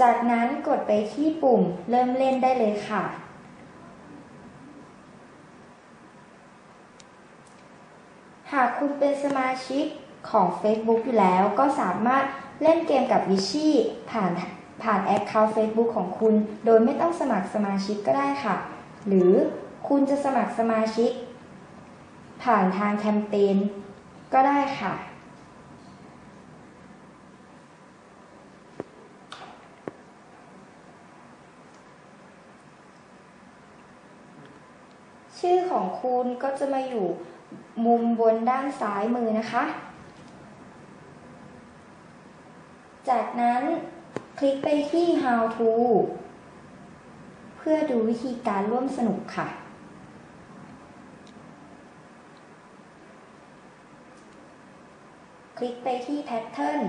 จากนั้นกดไปที่ปุ่มเริ่มเล่นได้เลยค่ะ หากคุณเป็นสมาชิกของ Facebook อยู่แล้วก็สามารถเล่นเกมกับวิชี่ผ่านผ่านแอคเคาท์ Facebook ของคุณ โดยไม่ต้องสมัครสมาชิกก็ได้ค่ะ หรือคุณจะสมัครสมาชิก ผ่านทางแคมเปญก็ได้ค่ะ ชื่อของคุณก็จะมาอยู่มุมบนด้านซ้ายมือนะคะ จากนั้นคลิกไปที่ How to เพื่อดูวิธีการร่วมสนุกค่ะ คลิกไปที่ Pattern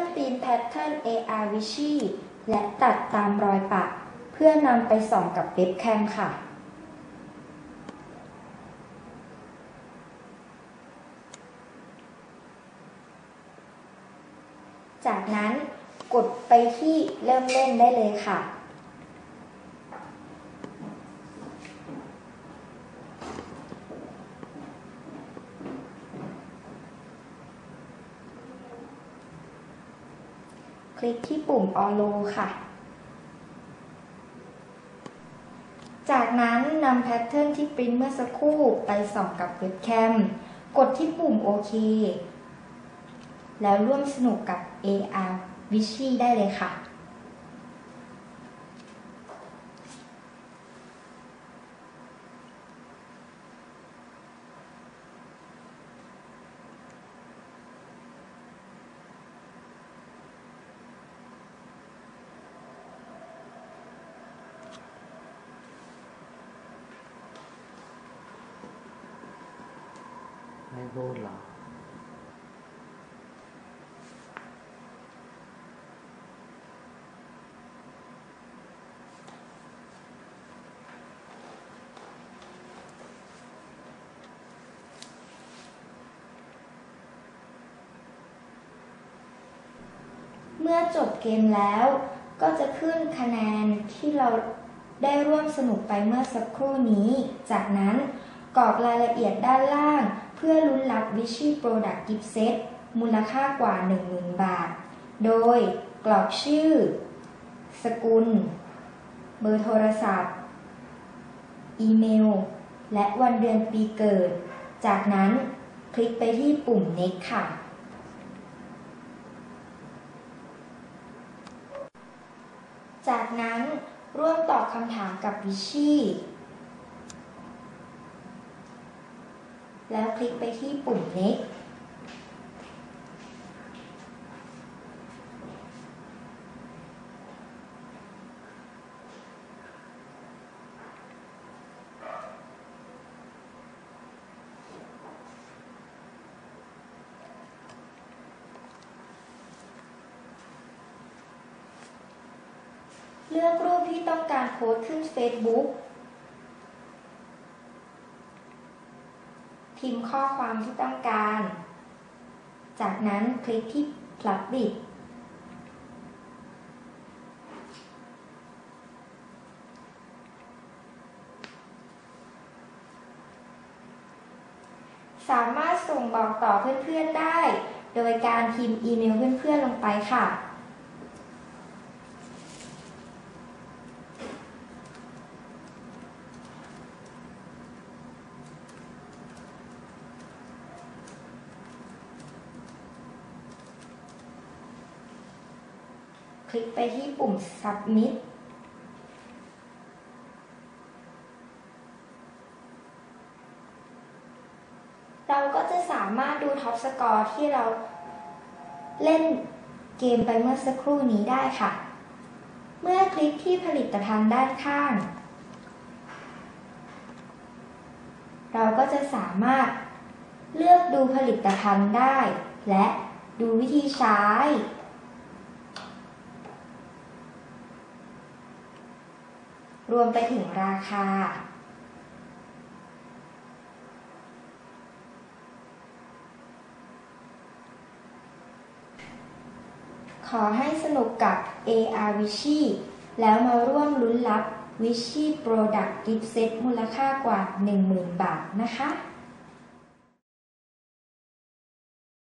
เพื่อปีนแพทเทิร์น AR v i s i และตัดตามรอยปะ เพื่อนำไปส่องกับเว็บแคมค่ะ จากนั้นกดไปที่เริ่มเล่นได้เลยค่ะ คลิกที่ปุ่ม Allo ค่ะ จากนั้นนำแพทเทิร์นที่ปริ้นเมื่อสักครู่ไปส่องกับเว็บแคม กดที่ปุ่มโอเค แล้วร่วมสนุกกับ AR v i s i ได้เลยค่ะ ไม่พูดเหรอเมื่อจบเกมแล้วก็จะขึ้นคะแนนที่เราได้ร่วมสนุกไปเมื่อสักครู่นี้ จากนั้นกรอกรายละเอียดด้านล่าง พื่อลุ้นรับ Vichy Product Gift Set มูลค่ากว่า 10,000 บาท โดยกรอกชื่อ สกุล เบอร์โทรศัพท์ อีเมล และวันเดือนปีเกิด จากนั้นคลิกไปที่ปุ่ม Next ค่ะ จากนั้นร่วมตอบคำถามกับวิชี่ แล้วคลิกไปที่ปุ่ม Next เลือกรูปที่ต้องการโค้ดขึ้น Facebook พิมพ์ข้อความที่ต้องการ จากนั้นคลิกที่ Public สามารถส่งบอกต่อเพื่อนๆได้ โดยการพิมพ์อีเมลเพื่อนๆลงไปค่ะ คลิกไปที่ปุ่ม Submit เราก็จะสามารถดูท็อปสกอร์ที่เราเล่นเกมไปเมื่อสักครู่นี้ได้ค่ะ เมื่อคลิกที่ผลิตภัณฑ์ด้านข้าง เราก็จะสามารถเลือกดูผลิตภัณฑ์ได้ และดูวิธีใช้ รวมไปถึงราคา ขอให้สนุกกับ AR v i c h i แล้วมาร่วมลุ้นรับวิชี่โปรดักต์กิฟต์เซตมูลค่ากว่า 10,000 บาทนะคะ